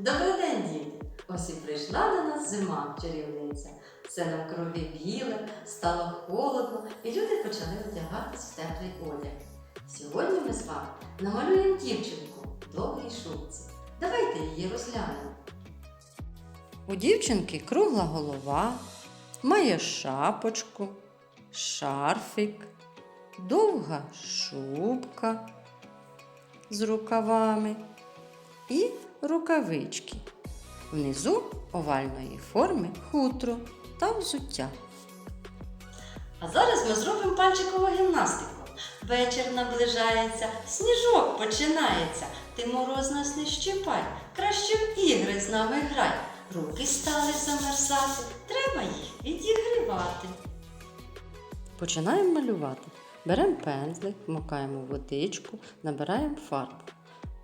Добрий день, діти! Ось і прийшла до нас зима, чарівниця. Все навкруги біле, стало холодно, і люди почали одягатись в теплий одяг. Сьогодні ми з вами намалюємо дівчинку в довгій шубці. Давайте її розглянемо. У дівчинки кругла голова, має шапочку, шарфік, довга шубка з рукавами і рукавички. Внизу овальної форми хутро та взуття. А зараз ми зробимо пальчикову гімнастику. Вечір наближається, сніжок починається. Ти мороз нас не щипай, краще в ігри з нами грай. Руки стали замерзати, треба їх відігрівати. Починаємо малювати. Беремо пензлик, вмикаємо водичку, набираємо фарбу.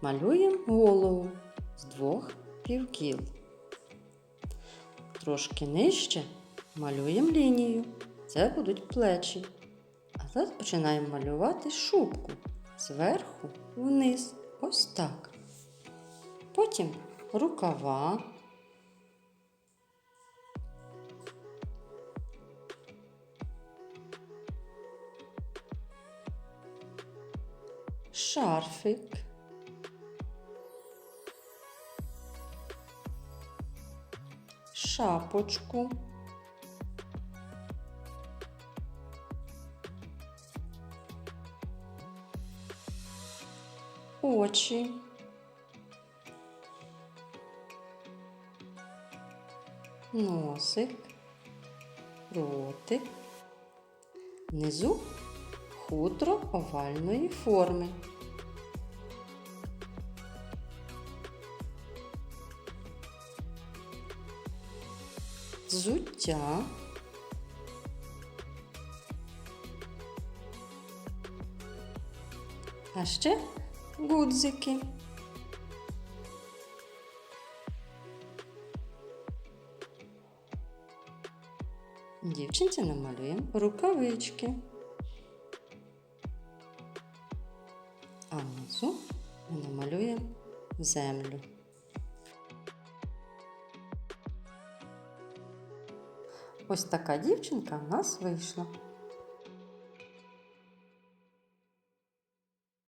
Малюємо голову з двох півкіл. Трошки нижче малюємо лінію. Це будуть плечі. А зараз починаємо малювати шубку зверху вниз. Ось так. Потім рукава. Шарфик. Шапочку. Очі. Носик. Ротик. Внизу хутро овальної форми. Взуття. А ще гудзики. Дівчинці намалюємо рукавички. А внизу ми намалюємо землю. Ось така дівчинка в нас вийшла.